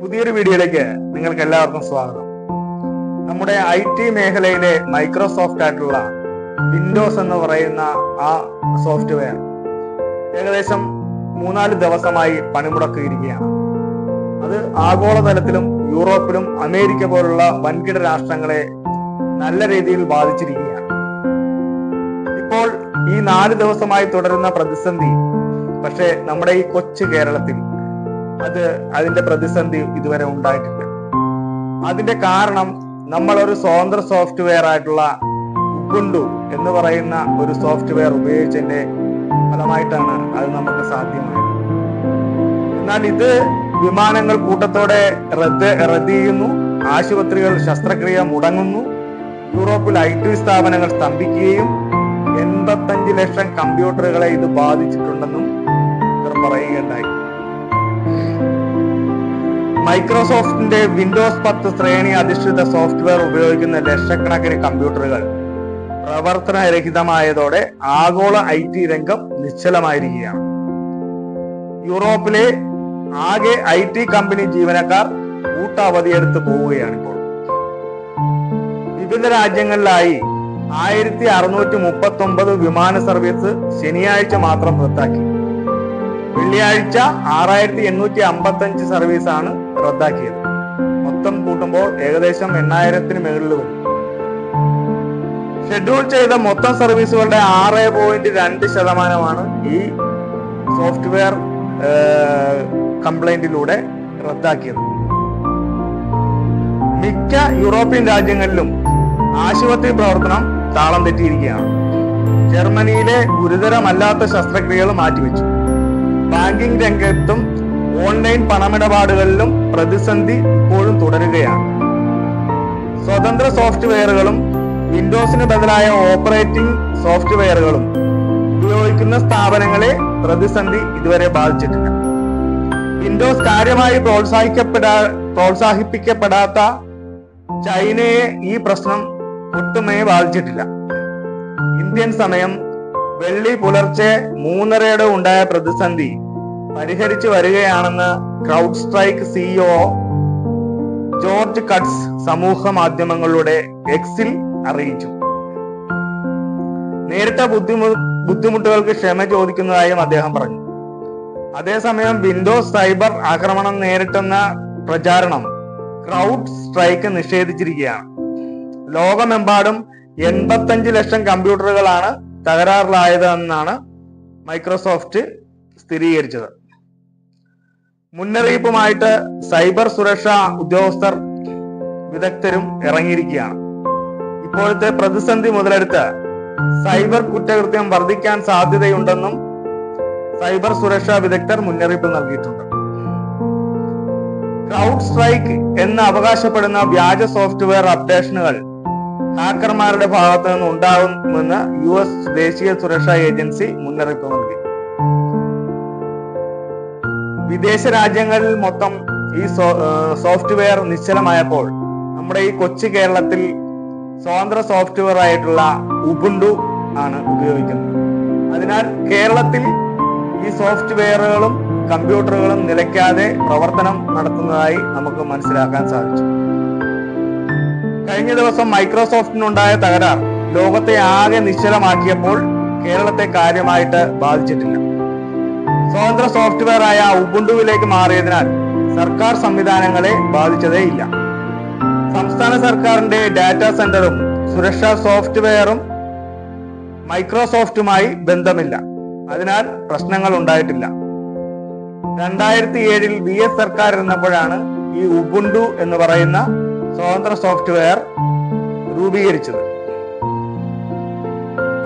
പുതിയൊരു വീഡിയോയിലേക്ക് നിങ്ങൾക്ക് എല്ലാവർക്കും സ്വാഗതം. നമ്മുടെ ഐ ടി മേഖലയിലെ മൈക്രോസോഫ്റ്റ് ആയിട്ടുള്ള വിൻഡോസ് എന്ന് പറയുന്ന ആ സോഫ്റ്റ്വെയർ ഏകദേശം മൂന്നാൽ ദിവസമായി പണിമുടക്കിയിരിക്കുകയാണ്. അത് ആഗോളതലത്തിലും യൂറോപ്പിലും അമേരിക്ക പോലുള്ള വൻകിട രാഷ്ട്രങ്ങളെ നല്ല രീതിയിൽ ബാധിച്ചിരിക്കുകയാണ്. ഇപ്പോൾ ഈ നാല് ദിവസമായി തുടരുന്ന പ്രതിസന്ധി പക്ഷേ നമ്മുടെ ഈ കൊച്ചു കേരളത്തിൽ അത് അതിന്റെ പ്രതിസന്ധി ഇതുവരെ ഉണ്ടായിട്ടില്ല. അതിന്റെ കാരണം നമ്മൾ ഒരു സ്വതന്ത്ര സോഫ്റ്റ്വെയർ ആയിട്ടുള്ള ഉബുണ്ടു എന്ന് പറയുന്ന ഒരു സോഫ്റ്റ്വെയർ ഉപയോഗിച്ചതിന്റെ ഫലമായിട്ടാണ് അത് നമുക്ക് സാധ്യമായത്. എന്നാൽ ഇത് വിമാനങ്ങൾ കൂട്ടത്തോടെ റദ്ദ് റദ്ദ് ചെയ്യുന്നു. ആശുപത്രികൾ ശസ്ത്രക്രിയ മുടങ്ങുന്നു. യൂറോപ്പിൽ ഐ ടി സ്ഥാപനങ്ങൾ സ്തംഭിക്കുകയും എൺപത്തഞ്ച് ലക്ഷം കമ്പ്യൂട്ടറുകളെ ഇത് ബാധിച്ചിട്ടുണ്ടെന്നും ഇവർ പറയുകയുണ്ടായി. മൈക്രോസോഫ്റ്റിന്റെ വിൻഡോസ് പത്ത് ശ്രേണി അധിഷ്ഠിത സോഫ്റ്റ്വെയർ ഉപയോഗിക്കുന്ന ലക്ഷക്കണക്കിന് കമ്പ്യൂട്ടറുകൾ പ്രവർത്തനരഹിതമായതോടെ ആഗോള ഐ ടി രംഗം നിശ്ചലമായിരിക്കുകയാണ്. യൂറോപ്പിലെ ആകെ ഐ ടി കമ്പനി ജീവനക്കാർ കൂട്ടവധിയെടുത്ത് പോവുകയാണ് ഇപ്പോൾ വിവിധ രാജ്യങ്ങളിലായി ആയിരത്തി അറുന്നൂറ്റി മുപ്പത്തി ഒമ്പത് വിമാന സർവീസ് ശനിയാഴ്ച മാത്രം റദ്ദാക്കി. വെള്ളിയാഴ്ച ആറായിരത്തി എണ്ണൂറ്റി അമ്പത്തി അഞ്ച് സർവീസാണ് റദ്ദാക്കിയത്. മൊത്തം കൂട്ടുമ്പോൾ ഏകദേശം എണ്ണായിരത്തിന് മുകളിൽ വരും. ഷെഡ്യൂൾ ചെയ്ത മൊത്തം സർവീസുകളുടെ ആറ് പോയിന്റ് രണ്ട് ശതമാനമാണ് ഈ സോഫ്റ്റ്വെയർ കംപ്ലൈന്റിലൂടെ റദ്ദാക്കിയത്. മിക്ക യൂറോപ്യൻ രാജ്യങ്ങളിലും ആശുപത്രി പ്രവർത്തനം താളം തെറ്റിയിരിക്കുകയാണ്. ജർമ്മനിയിലെ ഗുരുതരമല്ലാത്ത ശസ്ത്രക്രിയകൾ മാറ്റിവെച്ചു. ബാങ്കിംഗ് രംഗത്തും ഓൺലൈൻ പണമിടപാടുകളിലും പ്രതിസന്ധി ഇപ്പോഴും തുടരുകയാണ്. സ്വതന്ത്ര സോഫ്റ്റ്വെയറുകളും വിൻഡോസിന് ബദലായ ഓപ്പറേറ്റിംഗ് സോഫ്റ്റ്വെയറുകളും ഉപയോഗിക്കുന്ന സ്ഥാപനങ്ങളെ പ്രതിസന്ധി ഇതുവരെ ബാധിച്ചിട്ടില്ല. വിൻഡോസ് കാര്യമായി പ്രോത്സാഹിക്കപ്പെടാ പ്രോത്സാഹിപ്പിക്കപ്പെടാത്ത ചൈനയെ ഈ പ്രശ്നം ഒട്ടുമേ ബാധിച്ചിട്ടില്ല. ഇന്ത്യൻ സമയം വെള്ളി പുലർച്ചെ മൂന്നരയോടെ ഉണ്ടായ പ്രതിസന്ധി പരിഹരിച്ചു വരികയാണെന്ന് CrowdStrike CEO George Kurtz സമൂഹ മാധ്യമങ്ങളുടെ എക്സിൽ അറിയിച്ചു. നേരിട്ട ബുദ്ധിമു ബുദ്ധിമുട്ടുകൾക്ക് ക്ഷമ ചോദിക്കുന്നതായും അദ്ദേഹം പറഞ്ഞു. അതേസമയം വിൻഡോസ് സൈബർ ആക്രമണം നേരിട്ടെന്ന പ്രചാരണം ക്രൗഡ് സ്ട്രൈക്ക് നിഷേധിച്ചിരിക്കുകയാണ്. ലോകമെമ്പാടും എൺപത്തഞ്ച് ലക്ഷം കമ്പ്യൂട്ടറുകളാണ് തകരാറിലായത് എന്നാണ് മൈക്രോസോഫ്റ്റ് സ്ഥിരീകരിച്ചത്. മുന്നറിയിപ്പുമായിട്ട് സൈബർ സുരക്ഷാ ഉദ്യോഗസ്ഥർ വിദഗ്ധരും ഇറങ്ങിയിരിക്കുകയാണ്. ഇപ്പോഴത്തെ പ്രതിസന്ധി മുതലെടുത്ത് സൈബർ കുറ്റകൃത്യം വർദ്ധിക്കാൻ സാധ്യതയുണ്ടെന്നും സൈബർ സുരക്ഷാ വിദഗ്ധർ മുന്നറിയിപ്പ് നൽകിയിട്ടുണ്ട്. ക്രൗഡ് സ്ട്രൈക്ക് എന്ന് അവകാശപ്പെടുന്ന വ്യാജ സോഫ്റ്റ്വെയർ അപ്ഡേഷനുകൾ ഹാക്കർമാരുടെ ഭാഗത്തു നിന്ന് ഉണ്ടാകുമെന്ന് യു എസ് ദേശീയ സുരക്ഷാ ഏജൻസി മുന്നറിയിപ്പ് നൽകി. വിദേശ രാജ്യങ്ങളിൽ മൊത്തം ഈ സോഫ്റ്റ്വെയർ നിശ്ചലമായപ്പോൾ നമ്മുടെ ഈ കൊച്ചു കേരളത്തിൽ സ്വതന്ത്ര സോഫ്റ്റ്വെയർ ആയിട്ടുള്ള ഉബുണ്ടു ആണ് ഉപയോഗിക്കുന്നത്. അതിനാൽ കേരളത്തിൽ ഈ സോഫ്റ്റ്വെയറുകളും കമ്പ്യൂട്ടറുകളും നിലയ്ക്കാതെ പ്രവർത്തനം നടത്തുന്നതായി നമുക്ക് മനസ്സിലാക്കാൻ സാധിച്ചു. കഴിഞ്ഞ ദിവസം മൈക്രോസോഫ്റ്റിനുണ്ടായ തകരാർ ലോകത്തെ ആകെ നിശ്ചലമാക്കിയപ്പോൾ കേരളത്തെ കാര്യമായിട്ട് ബാധിച്ചിട്ടില്ല. സ്വതന്ത്ര സോഫ്റ്റ്വെയർ ആയ ഉബുണ്ടുവിലേക്ക് മാറിയതിനാൽ സർക്കാർ സംവിധാനങ്ങളെ ബാധിച്ചതേയില്ല. സംസ്ഥാന സർക്കാരിന്റെ ഡാറ്റാ സെന്ററും സുരക്ഷാ സോഫ്റ്റ്വെയറും മൈക്രോസോഫ്റ്റുമായി ബന്ധമില്ല. അതിനാൽ പ്രശ്നങ്ങൾ ഉണ്ടായിട്ടില്ല. രണ്ടായിരത്തി ഏഴിൽ വി എസ് സർക്കാർ ഇരുന്നപ്പോഴാണ് ഈ ഉബുണ്ടു എന്ന് പറയുന്ന സ്വതന്ത്ര സോഫ്റ്റ്വെയർ രൂപീകരിച്ചത്.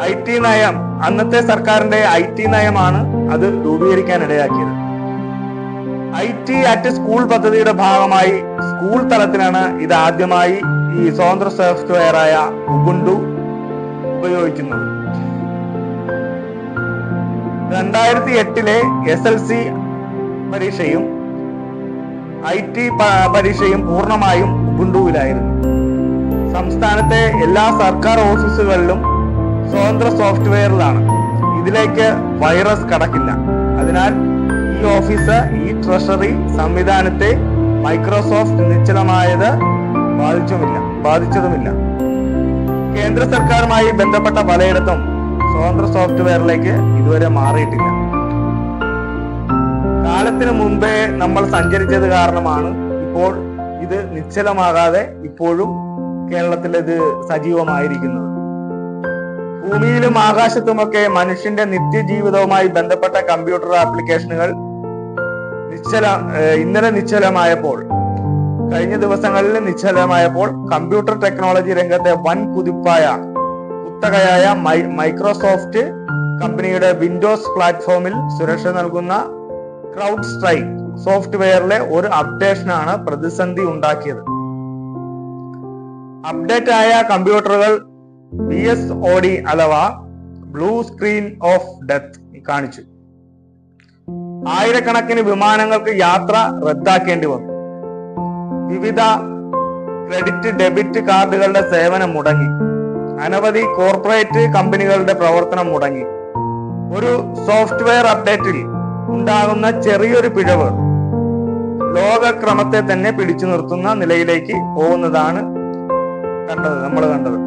ഐ ടി നയം അന്നത്തെ സർക്കാരിന്റെ ഐ ടി നയമാണ് അത് രൂപീകരിക്കാൻ ഇടയാക്കിയത് ഐ ടി അറ്റ് സ്കൂൾ പദ്ധതിയുടെ ഭാഗമായി സ്കൂൾ തലത്തിലാണ് ഇത് ആദ്യമായി ഈ സ്വതന്ത്ര സോഫ്റ്റ്വെയറായ ഉബുണ്ടു ഉപയോഗിക്കുന്നത്. രണ്ടായിരത്തി എട്ടിലെ എസ് എൽ സി പരീക്ഷയും ഐ ടി പരീക്ഷയും പൂർണമായും ഉബുണ്ടുവിലായിരുന്നു സംസ്ഥാനത്തെ എല്ലാ സർക്കാർ ഓഫീസുകളിലും സ്വതന്ത്ര സോഫ്റ്റ്വെയറിലാണ്. ഇതിലേക്ക് വൈറസ് കടക്കില്ല. അതിനാൽ ഈ ഓഫീസ് ഈ ട്രഷറി സംവിധാനത്തെ മൈക്രോസോഫ്റ്റ് നിശ്ചലമായത് ബാധിച്ചുമില്ല ബാധിച്ചതുമില്ല. കേന്ദ്ര സർക്കാരുമായി ബന്ധപ്പെട്ട പലയിടത്തും സ്വതന്ത്ര സോഫ്റ്റ്വെയറിലേക്ക് ഇതുവരെ മാറിയിട്ടില്ല. കാലത്തിന് മുമ്പേ നമ്മൾ സഞ്ചരിച്ചത് കാരണമാണ് ഇപ്പോൾ ഇത് നിശ്ചലമാകാതെ ഇപ്പോഴും കേരളത്തിൽ ഇത് സജീവമായിരിക്കുന്നത് ഭൂമിയിലും ആകാശത്തുമൊക്കെ മനുഷ്യന്റെ നിത്യജീവിതവുമായി ബന്ധപ്പെട്ട കമ്പ്യൂട്ടർ ആപ്ലിക്കേഷനുകൾ നിശ്ചല ഇന്നലെ നിശ്ചലമായപ്പോൾ കഴിഞ്ഞ ദിവസങ്ങളിൽ നിശ്ചലമായപ്പോൾ കമ്പ്യൂട്ടർ ടെക്നോളജി രംഗത്തെ വൻ കുതിപ്പായ കുത്തകയായ മൈക്രോസോഫ്റ്റ് കമ്പനിയുടെ വിൻഡോസ് പ്ലാറ്റ്ഫോമിൽ സുരക്ഷ നൽകുന്ന ക്രൗഡ് സ്ട്രൈക്ക്. സോഫ്റ്റ്വെയറിലെ ഒരു അപ്ഡേഷനാണ് പ്രതിസന്ധി ഉണ്ടാക്കിയത്. അപ്ഡേറ്റ് ആയ കമ്പ്യൂട്ടറുകൾ ബി എസ് ഒ ഡി അഥവാ ബ്ലൂ സ്ക്രീൻ ഓഫ് ഡെത്ത് കാണിച്ചു. ആയിരക്കണക്കിന് വിമാനങ്ങൾക്ക് യാത്ര റദ്ദാക്കേണ്ടി വന്നു. വിവിധ ക്രെഡിറ്റ് ഡെബിറ്റ് കാർഡുകളുടെ സേവനം മുടങ്ങി. അനവധി കോർപ്പറേറ്റ് കമ്പനികളുടെ പ്രവർത്തനം മുടങ്ങി. ഒരു സോഫ്റ്റ്വെയർ അപ്ഡേറ്റിൽ ഉണ്ടാകുന്ന ചെറിയൊരു പിഴവ് ലോകക്രമത്തെ തന്നെ പിടിച്ചു നിർത്തുന്ന നിലയിലേക്ക് പോകുന്നതാണ് കണ്ടത് നമ്മൾ കണ്ടത്.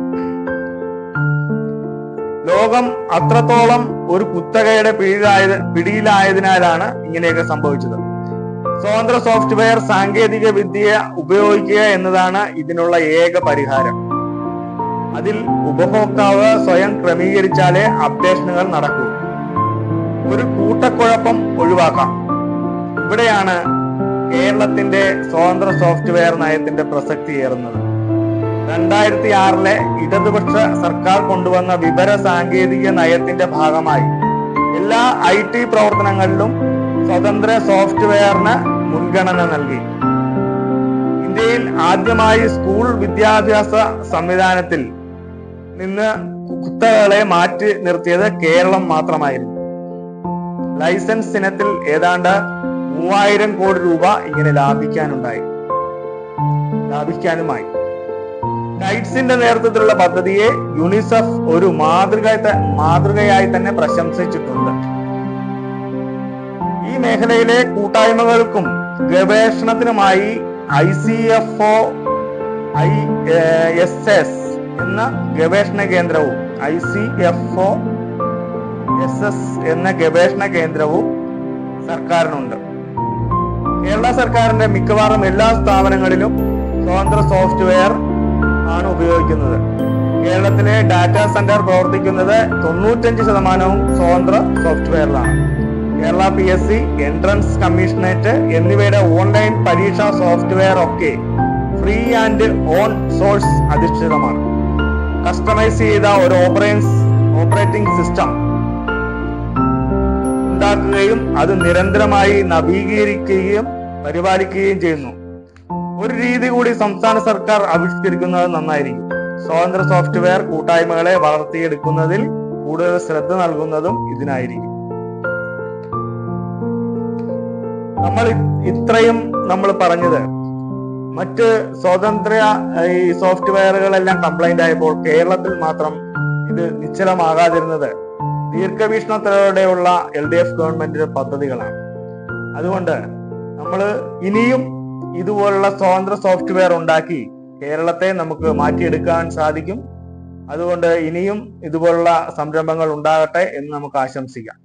ലോകം അത്രത്തോളം ഒരു കുത്തകയുടെ പിഴിലായത് പിടിയിലായതിനാലാണ് ഇങ്ങനെയൊക്കെ സംഭവിച്ചത്. സ്വതന്ത്ര സോഫ്റ്റ്വെയർ സാങ്കേതിക വിദ്യ ഉപയോഗിക്കുക എന്നതാണ് ഇതിനുള്ള ഏക പരിഹാരം. അതിൽ ഉപഭോക്താവ് സ്വയം ക്രമീകരിച്ചാലേ അപ്ഡേഷനുകൾ നടക്കൂ. ഒരു കൂട്ടക്കുഴപ്പം ഒഴിവാക്കാം. ഇവിടെയാണ് കേരളത്തിന്റെ സ്വതന്ത്ര സോഫ്റ്റ്വെയർ നയത്തിന്റെ പ്രസക്തി ഏറുന്നത്. രണ്ടായിരത്തി ആറിലെ ഇടതുപക്ഷ സർക്കാർ കൊണ്ടുവന്ന വിവര സാങ്കേതിക നയത്തിന്റെ ഭാഗമായി എല്ലാ ഐ ടി പ്രവർത്തനങ്ങളിലും സ്വതന്ത്ര സോഫ്റ്റ്വെയറിന് മുൻഗണന നൽകി. ഇന്ത്യയിൽ ആദ്യമായി സ്കൂൾ വിദ്യാഭ്യാസ സംവിധാനത്തിൽ നിന്ന് കുത്തകളെ മാറ്റി നിർത്തിയത് കേരളം മാത്രമായിരുന്നു. ലൈസൻസ് ഇനത്തിൽ ഏതാണ്ട് മൂവായിരം കോടി രൂപ ഇങ്ങനെ ലാഭിക്കാനുണ്ടായി. ലാഭിക്കാനുമായി. കൈറ്റ്സിന്റെ നേതൃത്വത്തിലുള്ള പദ്ധതിയെ യുണിസെഫ് ഒരു മാതൃക മാതൃകയായി തന്നെ പ്രശംസിച്ചിട്ടുണ്ട്. ഈ മേഖലയിലെ കൂട്ടായ്മകൾക്കും ഗവേഷണത്തിനുമായി I C F O S S S എന്ന ഗവേഷണ കേന്ദ്രവും I C F O S S എന്ന ഗവേഷണ കേന്ദ്രവും സർക്കാരിനുണ്ട്. കേരള സർക്കാരിന്റെ മിക്കവാറും എല്ലാ സ്ഥാപനങ്ങളിലും സ്വതന്ത്ര സോഫ്റ്റ്വെയർ ആണ് ഉപയോഗിക്കുന്നത്. കേരളത്തിലെ ഡാറ്റാ സെന്റർ പ്രവർത്തിക്കുന്നത് തൊണ്ണൂറ്റഞ്ച് ശതമാനവും സ്വതന്ത്ര സോഫ്റ്റ്വെയറിലാണ്. Kerala P S C entrance commissionerate എന്നിവയുടെ ഓൺലൈൻ പരീക്ഷാ സോഫ്റ്റ്വെയർ ഒക്കെ ഫ്രീ ആൻഡ് ഓൺ സോഴ്സ് അധിഷ്ഠിതമാണ്. കസ്റ്റമൈസ് ചെയ്ത ഒരു ഓപ്പറേൻസ് ഓപ്പറേറ്റിംഗ് സിസ്റ്റം ഉണ്ടാക്കുകയും അത് നിരന്തരമായി നവീകരിക്കുകയും പരിപാലിക്കുകയും ചെയ്യുന്നു. ഒരു രീതി കൂടി സംസ്ഥാന സർക്കാർ ആവിഷ്കരിക്കുന്നത് നന്നായിരിക്കും. സ്വതന്ത്ര സോഫ്റ്റ്വെയർ കൂട്ടായ്മകളെ വളർത്തിയെടുക്കുന്നതിൽ കൂടുതൽ ശ്രദ്ധ നൽകുന്നതും ഇതിനായിരിക്കും. നമ്മൾ ഇത്രയും നമ്മൾ പറഞ്ഞത്. മറ്റ് സ്വതന്ത്ര ഈ സോഫ്റ്റ്വെയറുകളെല്ലാം കംപ്ലൈന്റ് ആയപ്പോൾ കേരളത്തിൽ മാത്രം ഇത് നിശ്ചലമാകാതിരുന്നത് ദീർഘവീക്ഷണത്തോടെയുള്ള എൽ ഡി എഫ് ഗവൺമെന്റിന്റെ പദ്ധതികളാണ്. അതുകൊണ്ട് നമ്മൾ ഇനിയും ഇതുപോലുള്ള സ്വതന്ത്ര സോഫ്റ്റ്വെയർ ഉണ്ടാക്കി കേരളത്തെ നമുക്ക് മാറ്റിയെടുക്കാൻ സാധിക്കും. അതുകൊണ്ട് ഇനിയും ഇതുപോലുള്ള സംരംഭങ്ങൾ ഉണ്ടാകട്ടെ എന്ന് നമുക്ക് ആശംസിക്കാം.